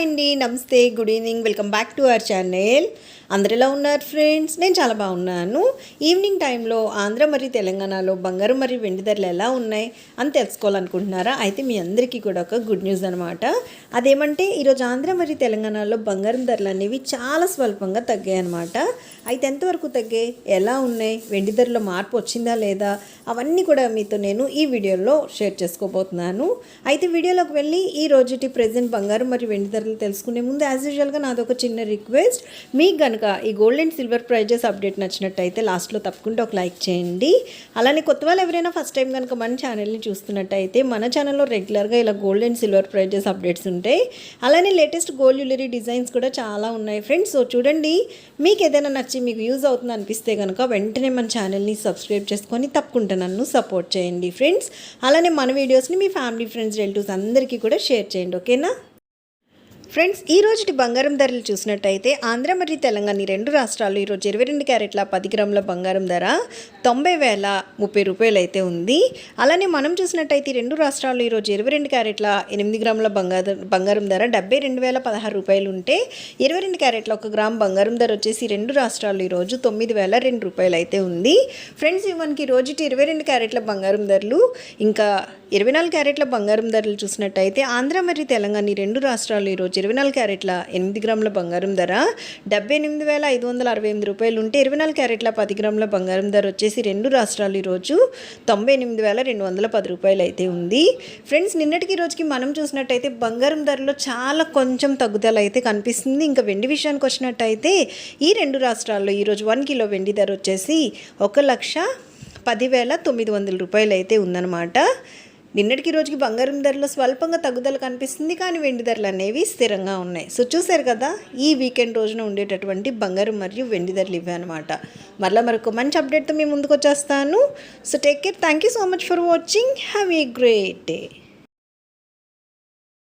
Hi అండి. నమస్తే good evening. Welcome back to our channel. అందరు ఎలా ఉన్నారు ఫ్రెండ్స్? నేను చాలా బాగున్నాను. ఈవినింగ్ టైంలో ఆంధ్ర మరియు తెలంగాణలో బంగారం మరియు వెండి ధరలు ఎలా ఉన్నాయి అని తెలుసుకోవాలనుకుంటున్నారా? అయితే మీ అందరికీ కూడా ఒక గుడ్ న్యూస్ అనమాట అదేమంటే ఈరోజు ఆంధ్ర మరియు తెలంగాణలో బంగారం ధరలు అనేవి చాలా స్వల్పంగా తగ్గాయి అనమాట అయితే ఎంతవరకు తగ్గాయి? ఎలా ఉన్నాయి? వెండి ధరలో మార్పు వచ్చిందా లేదా? అవన్నీ కూడా మీతో నేను ఈ వీడియోలో షేర్ చేసుకోబోతున్నాను. అయితే వీడియోలోకి వెళ్ళి ఈ రోజుటి ప్రజెంట్ బంగారం మరియు వెండి ధరలు తెలుసుకునే ముందు యాజ్ యూజువల్గా నాది ఒక చిన్న రిక్వెస్ట్ మీకు కనుక ఈ gold and silver prizes update నచ్చినట్టయితే లాస్ట్లో తప్పకుండా ఒక లైక్ చేయండి. అలానే కొత్త వాళ్ళు ఎవరైనా ఫస్ట్ టైం కనుక మన ఛానల్ని చూస్తున్నట్టయితే మన ఛానల్లో రెగ్యులర్గా ఇలా gold and silver prizes updates ఉంటాయి. అలానే లేటెస్ట్ గోల్డ్ జ్యువెలరీ డిజైన్స్ కూడా చాలా ఉన్నాయి ఫ్రెండ్స్ సో చూడండి మీకు ఏదైనా నచ్చి మీకు యూజ్ అవుతుంది అనిపిస్తే కనుక వెంటనే మన ఛానల్ని సబ్స్క్రైబ్ చేసుకొని తప్పకుండా నన్ను సపోర్ట్ చేయండి ఫ్రెండ్స్ అలానే మన వీడియోస్ని మీ ఫ్యామిలీ ఫ్రెండ్స్ రిలేటివ్స్ అందరికీ కూడా షేర్ చేయండి ఓకేనా ఫ్రెండ్స్ ఈ రోజుటి బంగారం ధరలు చూసినట్టయితే ఆంధ్ర మరియు తెలంగాణ రెండు రాష్ట్రాల్లో ఈరోజు ఇరవై రెండు క్యారెట్ల పది గ్రాముల బంగారం ధర తొంభై వేల ముప్పై రూపాయలు అయితే ఉంది. అలానే మనం చూసినట్టయితే రెండు రాష్ట్రాల్లో ఈరోజు ఇరవై రెండు క్యారెట్ల ఎనిమిది గ్రాముల బంగారం బంగారం ధర డెబ్బై రెండు వేల పదహారు రూపాయలు ఉంటే ఇరవై రెండు క్యారెట్ల ఒక గ్రామ్ బంగారం ధర వచ్చేసి రెండు రాష్ట్రాల్లో ఈరోజు తొమ్మిది వేల రెండు రూపాయలు అయితే ఉంది. ఫ్రెండ్స్ మనకి రోజుటి ఇరవై రెండు క్యారెట్ల బంగారం ధరలు ఇంకా ఇరవై నాలుగు క్యారెట్ల బంగారం ధరలు చూసినట్టయితే ఆంధ్ర మరియు తెలంగాణ రెండు రాష్ట్రాలు ఈరోజు ఇరవై నాలుగు క్యారెట్ల ఎనిమిది గ్రాముల బంగారం ధర డెబ్బై ఎనిమిది వేల ఐదు వందల అరవై ఎనిమిది రూపాయలు ఉంటే ఇరవై నాలుగు క్యారెట్ల పది గ్రాముల బంగారం ధర వచ్చేసి రెండు రాష్ట్రాలు ఈరోజు తొంభై ఎనిమిది వేల రెండు వందల పది రూపాయలు అయితే ఉంది. ఫ్రెండ్స్ నిన్నటికి ఈ రోజుకి మనం చూసినట్టయితే బంగారం ధరలో చాలా కొంచెం తగ్గుదల అయితే కనిపిస్తుంది. ఇంకా వెండి విషయానికి వచ్చినట్టయితే ఈ రెండు రాష్ట్రాల్లో ఈరోజు వన్ కిలో వెండి ధర వచ్చేసి ఒక లక్ష పదివేల తొమ్మిది వందల రూపాయలు అయితే ఉందన్నమాట. నిన్నటికి రోజుకి బంగారం ధరలో స్వల్పంగా తగ్గుదల కనిపిస్తుంది కానీ వెండి ధరలు అనేవి స్థిరంగా ఉన్నాయి. సో చూసారు కదా ఈ వీకెండ్ రోజున ఉండేటటువంటి బంగారం మరియు వెండి ధరలు ఇవి అనమాట మరలా మరొక మంచి అప్డేట్తో మీ ముందుకు వచ్చేస్తాను. So take care. Thank you so much for watching. Have a great day.